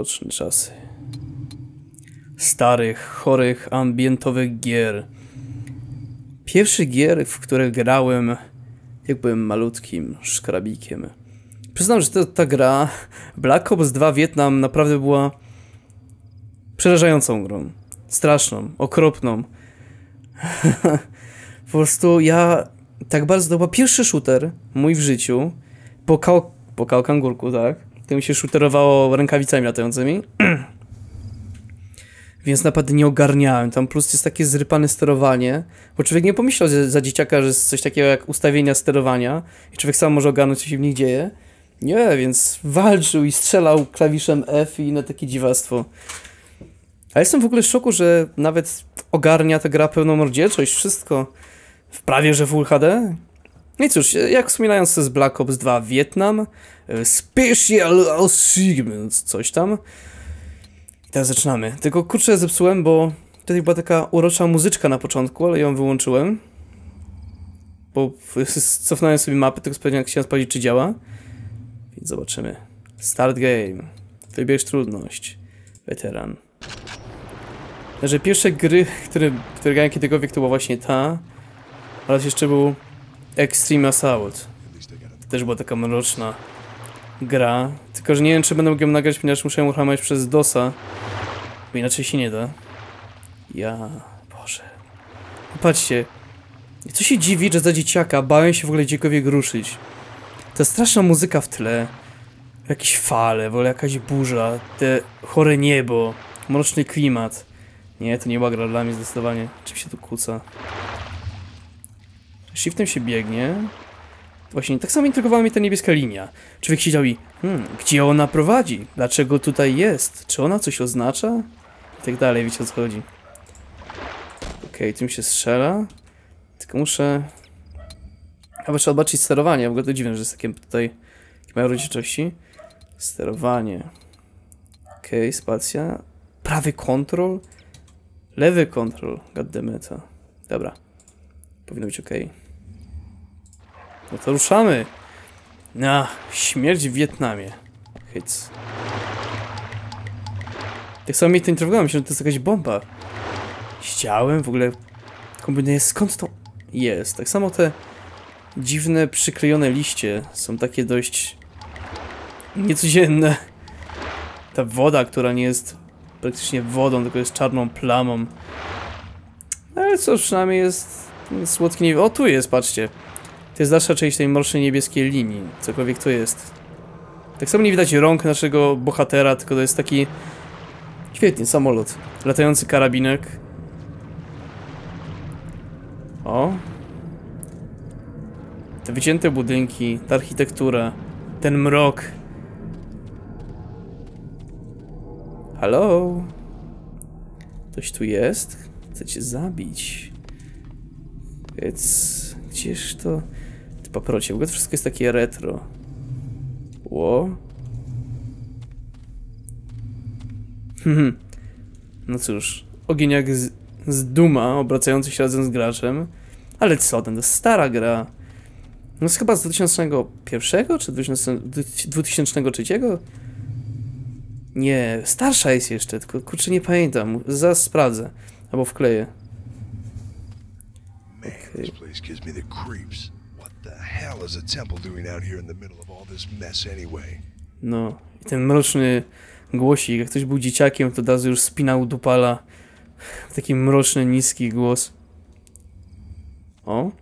mroczne czasy. Starych, chorych, ambientowych gier. Pierwszy gier, w które grałem, jak byłem malutkim szkrabikiem. Przyznam, że ta, ta gra, Black Ops 2 Wietnam, naprawdę była przerażającą grą. Straszną, okropną. po prostu ja tak bardzo to był pierwszy shooter mój w życiu. Po, kał, po tak? To mi się shooterowało rękawicami latającymi. Więc naprawdę nie ogarniałem. Tam plus jest takie zrypane sterowanie, bo człowiek nie pomyślał że za dzieciaka, że jest coś takiego jak ustawienia sterowania i człowiek sam może ogarnąć, co się w nich dzieje. Nie, więc walczył i strzelał klawiszem F i inne takie dziwactwo. A jestem w ogóle w szoku, że nawet ogarnia ta gra pełną rozdzielczość, wszystko w prawie, że Full HD. No i cóż, jak wspominając z Black Ops 2 Wietnam, e, Special Achievement, coś tam. I teraz zaczynamy. Tylko kurczę zepsułem, bo tutaj była taka urocza muzyczka na początku, ale ją wyłączyłem. Bo cofnąłem sobie mapę, tylko sprawdziłem, się sprawdzić, czy działa. Więc zobaczymy. Start game. Wybierz trudność. Weteran. Że pierwsze gry, które, które grałem kiedykolwiek, to była właśnie ta. Oraz jeszcze był Extreme Assault. To też była taka mroczna gra. Tylko, że nie wiem, czy będę mógł ją nagrać, ponieważ muszę ją uruchamiać przez DOSa. Bo inaczej się nie da. Ja... Boże. Patrzcie. Co się dziwi, że za dzieciaka bałem się w ogóle gdziekolwiek ruszyć. Ta straszna muzyka w tle. Jakieś fale, w ogóle jakaś burza. Te chore niebo. Mroczny klimat. Nie, to nie była gra dla mnie zdecydowanie. Czym się tu kłóca? Shiftem się biegnie. Właśnie, tak samo intrygowała mnie ta niebieska linia. Człowiek siedział i, hmm, gdzie ona prowadzi? Dlaczego tutaj jest? Czy ona coś oznacza? I tak dalej, wiecie o co chodzi. Okej, okay, tym się strzela. Tylko muszę... Chyba trzeba zobaczyć sterowanie, w ogóle to dziwne, że jest takie tutaj... Jakie mają rozdzielczości. Sterowanie. Okej, okay, spacja. Prawy kontrol. Lewy kontrol. Goddamita. Dobra. Powinno być ok. No to ruszamy. Na śmierć w Wietnamie. Hits. Tak samo mnie to interesowało, myślę, że to jest jakaś bomba. Ściałem w ogóle kombinuję skąd to jest. Tak samo te dziwne, przyklejone liście są takie dość niecodzienne. Ta woda, która nie jest praktycznie wodą, tylko jest czarną plamą. Ale co przynajmniej jest słodki nie... O, tu jest, patrzcie. To jest dalsza część tej mrocznej niebieskiej linii, cokolwiek to jest. Tak samo nie widać rąk naszego bohatera, tylko to jest taki... Świetnie, samolot. Latający karabinek. O. Te wycięte budynki, ta architektura, ten mrok. Halo? Ktoś tu jest? Chce cię zabić. Więc... Gdzież to... Ty paprocie, w ogóle to wszystko jest takie retro. Ło? Hmm. no cóż, ogień jak z, z Duma, obracający się razem z graczem. Ale co, ten to stara gra. No jest chyba z 2001 czy 2003? Nie, starsza jest jeszcze, tylko kurczę nie pamiętam. Zaraz sprawdzę. Albo wkleję. Man, this place gives me the creeps. What the hell is a temple doing out here in the middle of all this mess anyway? No, i ten mroczny głosik, jak ktoś był dzieciakiem, to od już spinał dupala. Taki mroczny, niski głos. O.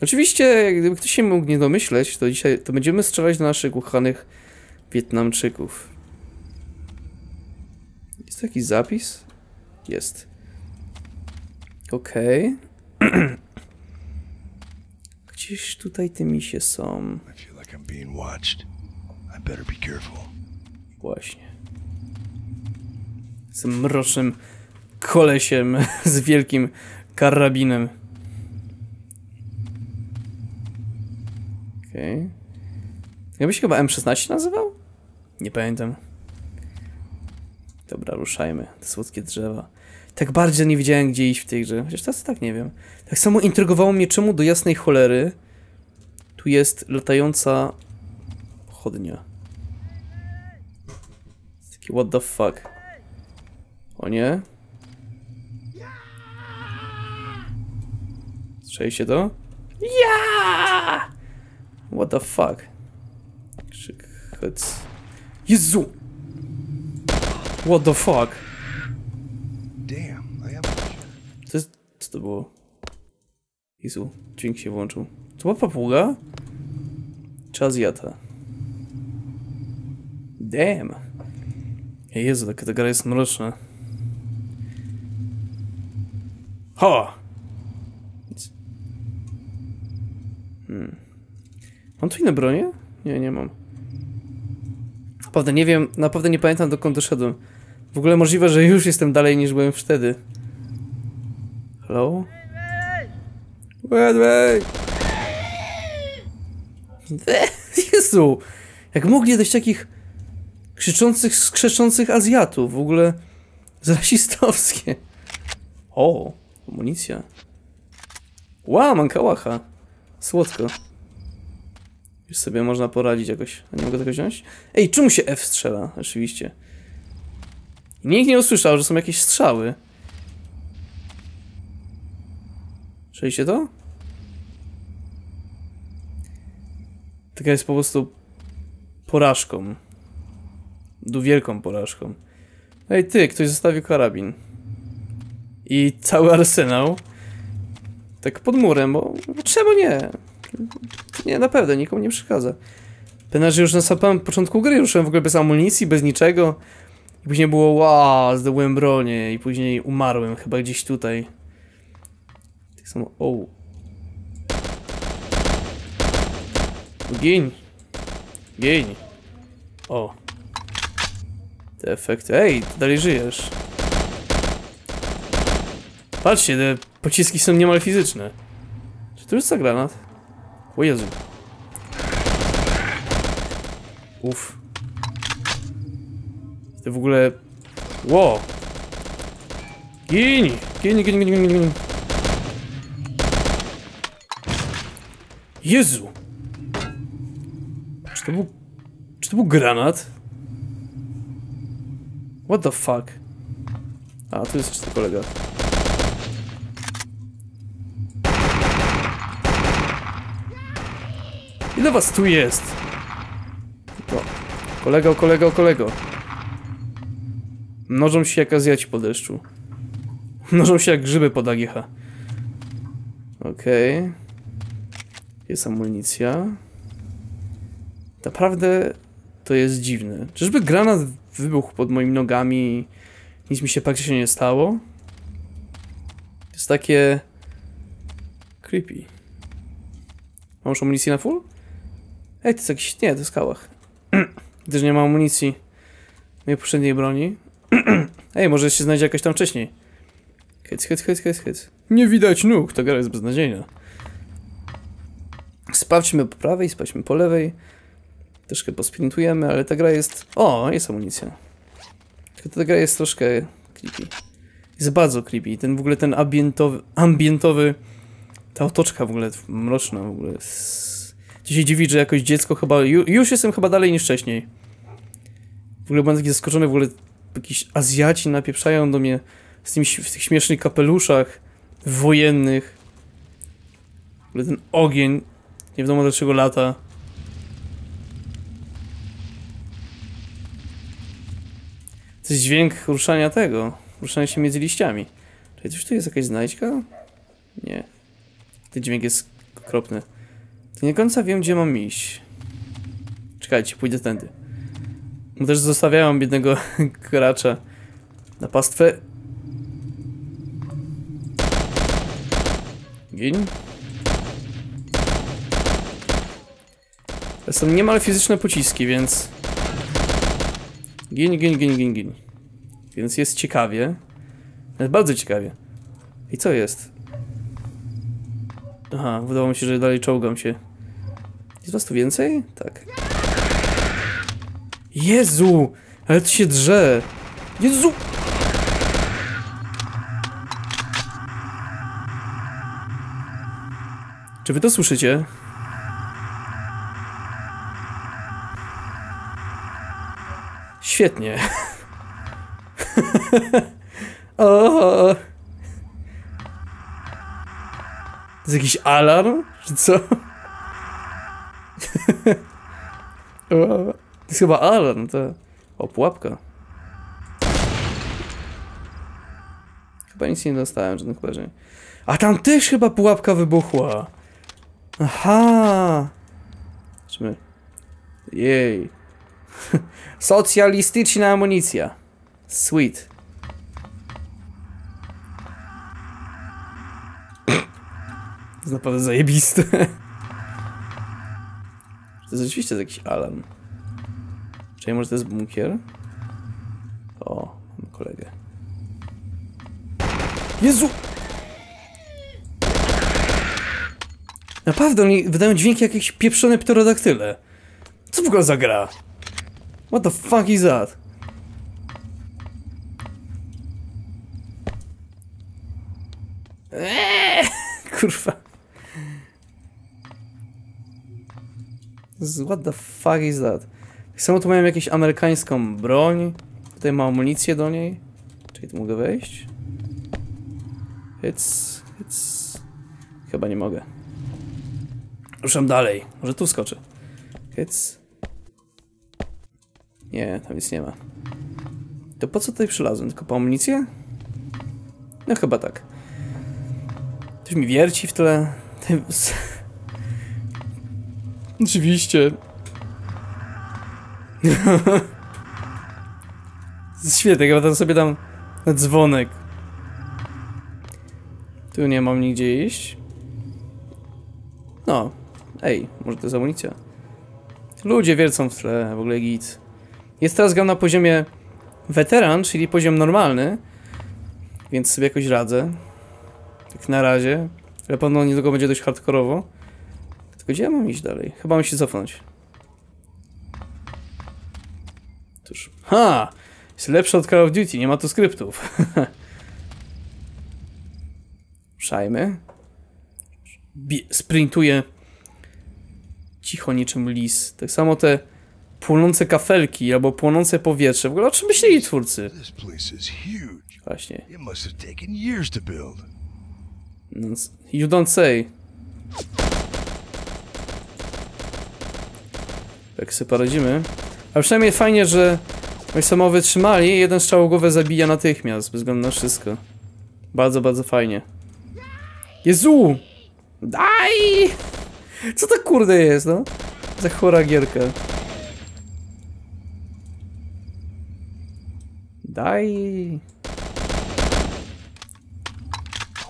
Oczywiście, gdyby ktoś się mógł nie domyśleć, to dzisiaj to będziemy strzelać do naszych uchanych Wietnamczyków. Jest taki zapis? Jest. Okej. Okay. Gdzieś tutaj te misie są. Właśnie. Z mrocznym kolesiem z wielkim karabinem. Okej. Okay. Jakby się chyba M16 nazywał? Nie pamiętam. Dobra, ruszajmy. Te słodkie drzewa. Tak bardzo nie wiedziałem, gdzie iść w tej grze. Chociaż teraz tak nie wiem. Tak samo intrygowało mnie, czemu do jasnej cholery tu jest latająca chodnia. Takie What the fuck? O nie? Słyszeliście to? Ja! What the fuck? Krzyk. Jezu! What the fuck? Damn, I am. To jest... Co to było? Jezu, dźwięk się włączył. To była papuga? Czy Azjata? Damn. Jezu, taka ta gra jest mroczna. Ho! Hmm. Mam tu inne bronie? Nie, nie mam. Naprawdę nie wiem, naprawdę nie pamiętam dokąd doszedłem. W ogóle możliwe, że już jestem dalej niż byłem wtedy. Hello? Wedway! Jezu! Jak mogli dać takich krzyczących, skrzeczących Azjatów? W ogóle rasistowskie. O, amunicja. Wow, mam kałacha. Słodko. Już sobie można poradzić jakoś. A nie mogę tego wziąć? Ej, czemu się F strzela? Oczywiście. Nikt nie usłyszał, że są jakieś strzały. Słyszeliście to? Taka jest po prostu porażką. Du wielką porażką. Ej ty, ktoś zostawił karabin. I cały arsenał. Tak pod murem, bo, czemu nie? Nie, naprawdę, nikomu nie przeszkadza. Pena, już na samym początku gry ruszyłem w ogóle bez amunicji, bez niczego. I później było wow, zdobyłem bronię i później umarłem chyba gdzieś tutaj. Samo, o. Gin. Gin. O. Te efekty. Ej, dalej żyjesz. Patrzcie, te pociski są niemal fizyczne. Czy to za granat? O Jezu. Uff. To w ogóle... Ło! Gin! Gin, gin, gin, gin, gin. Jezu! Czy to był... Czy to był granat? What the fuck? A, tu jest jeszcze kolega. Ile was tu jest? To. Kolego, kolego, kolego. Mnożą się jak Azjaci po deszczu. Mnożą się jak grzyby pod AGH. Okej. Okay. Jest amunicja. Naprawdę to jest dziwne. Czyżby granat wybuchł pod moimi nogami nic mi się praktycznie nie stało? To jest takie... Creepy. Mam już amunicję na full? Ej, to jest jakiś... Nie, to jest kałach. Gdyż nie ma amunicji mojej poprzedniej broni. Ej, może się znajdzie jakaś tam wcześniej. Hyc, hyc, hyc, hyc, hyc. Nie widać nóg, ta gra jest beznadziejna. Sprawdźmy po prawej, sprawdźmy po lewej. Troszkę posprintujemy, ale ta gra jest... O, jest amunicja. Tylko ta gra jest troszkę creepy. Jest bardzo creepy. Ten w ogóle ten ambientowy... ambientowy ta otoczka w ogóle mroczna w ogóle. Ci się dziwi, że jakoś dziecko chyba... Już jestem chyba dalej niż wcześniej. W ogóle byłem taki zaskoczony, w ogóle jakiś Azjaci napieprzają do mnie z tymi, w tych śmiesznych kapeluszach wojennych. W ogóle ten ogień, nie wiadomo dlaczego lata. To jest dźwięk ruszania tego, ruszania się między liściami. Czy coś tu jest jakaś znajdźka? Nie. Ten dźwięk jest okropny. To nie końca wiem, gdzie mam iść. Czekajcie, pójdę tędy. Bo też zostawiałem biednego gracza na pastwę. Gin. Są niemal fizyczne pociski, więc... Gin, gin, gin, gin, gin. Więc jest ciekawie. Jest bardzo ciekawie. I co jest? Aha, wydawało mi się, że dalej czołgam się. Jest was tu więcej? Tak. Jezu! Ale to się drze! Jezu! Czy wy to słyszycie? Świetnie. o. To jest jakiś alarm? Czy co? to jest chyba alarm, to... O, pułapka. Chyba nic nie dostałem, żadnych obrażeń. A tam też chyba pułapka wybuchła. Aha. Zobaczmy. Jej. Socjalistyczna amunicja. Sweet. To jest naprawdę zajebiste. To jest rzeczywiście jakiś alarm. Czyli może to jest bunkier? O, mam kolegę. Jezu! Naprawdę, oni wydają dźwięki jakieś pieprzone pterodaktyle. Co w ogóle za gra? What the fuck is that? Eee, kurwa. What the fuck is that? Samo tu mają jakąś amerykańską broń. Tutaj ma amunicję do niej. Czyli tu mogę wejść? It's... It's... Chyba nie mogę. Ruszam dalej. Może tu skoczę. It's... Nie, tam nic nie ma. To po co tutaj przylazłem? Tylko po amunicję? No chyba tak. Ktoś mi wierci w tle. Oczywiście. Świetnie, chyba tam sobie dam na dzwonek. Tu nie mam nigdzie iść. No. Ej, może to jest amunicja. Ludzie wiercą w tle, w ogóle git. Jest teraz gram na poziomie weteran, czyli poziom normalny. Więc sobie jakoś radzę. Tak na razie. Ale pewno niedługo będzie dość hardkorowo. Tylko gdzie ja mam iść dalej? Chyba mam się cofnąć. Cóż. Ha! Jest lepsze od Call of Duty, nie ma tu skryptów. Ruszajmy. Bie- sprintuję cicho niczym lis. Tak samo te płonące kafelki albo płonące powietrze. W ogóle o czym myśleli twórcy? Właśnie. No, You don't say. Jak sobie poradzimy. Ale przynajmniej fajnie, że oni samo wytrzymali. Jeden strzał głowę zabija natychmiast, bez względu na wszystko. Bardzo, bardzo fajnie. Jezu! Daj! Co to kurde jest, no? Za chora gierka. Daj!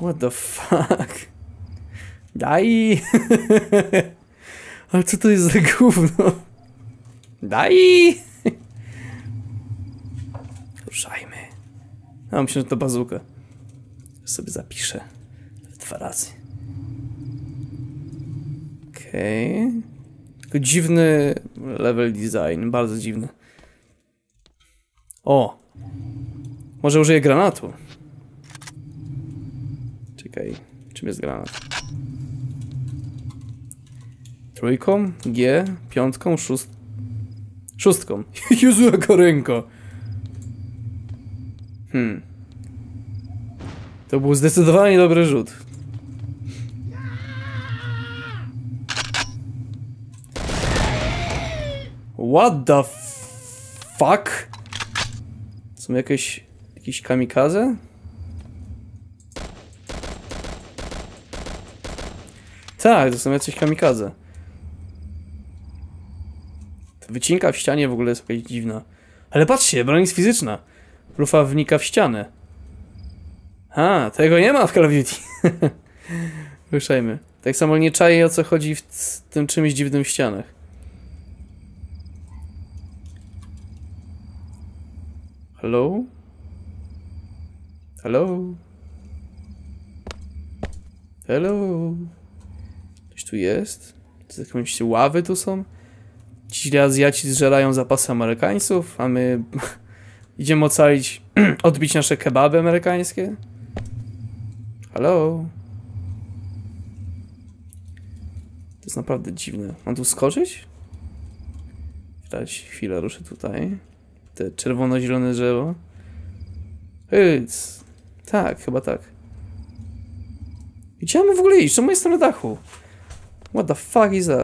What the fuck? Daj! Ale co to jest za gówno? Daj! Ruszajmy. A myślę, że to bazuka. Sobie zapiszę. Dwa razy. Okej. Okay. Tylko dziwny level design. Bardzo dziwny. O! Może użyję granatu. Czekaj, czym jest granat? Trójką, G, piątką, szóst... Szóstką. Jezu, jaka ręka. Hmm. To był zdecydowanie dobry rzut. What the fuck? Są jakieś... jakieś kamikaze? Tak, to są jacyś kamikaze. Ta wycinka w ścianie w ogóle jest jakaś dziwna. Ale patrzcie, broń jest fizyczna. Lufa wnika w ścianę. A, tego nie ma w Call of Duty. Ruszajmy. Tak samo nie czaję o co chodzi w tym czymś dziwnym w ścianach. Hello? Hello? Hello? Ktoś tu jest? Czy jakieś ławy tu są? Ci Azjaci zżerają zapasy Amerykańców, a my idziemy ocalić, odbić nasze kebaby amerykańskie? Hello? To jest naprawdę dziwne. Mam tu skoczyć? Dać chwilę, ruszę tutaj. Te czerwono-zielone drzewo. Hyc. Tak, chyba tak. Gdzie mamy w ogóle iść? Czemu jestem na dachu? What the fuck is that?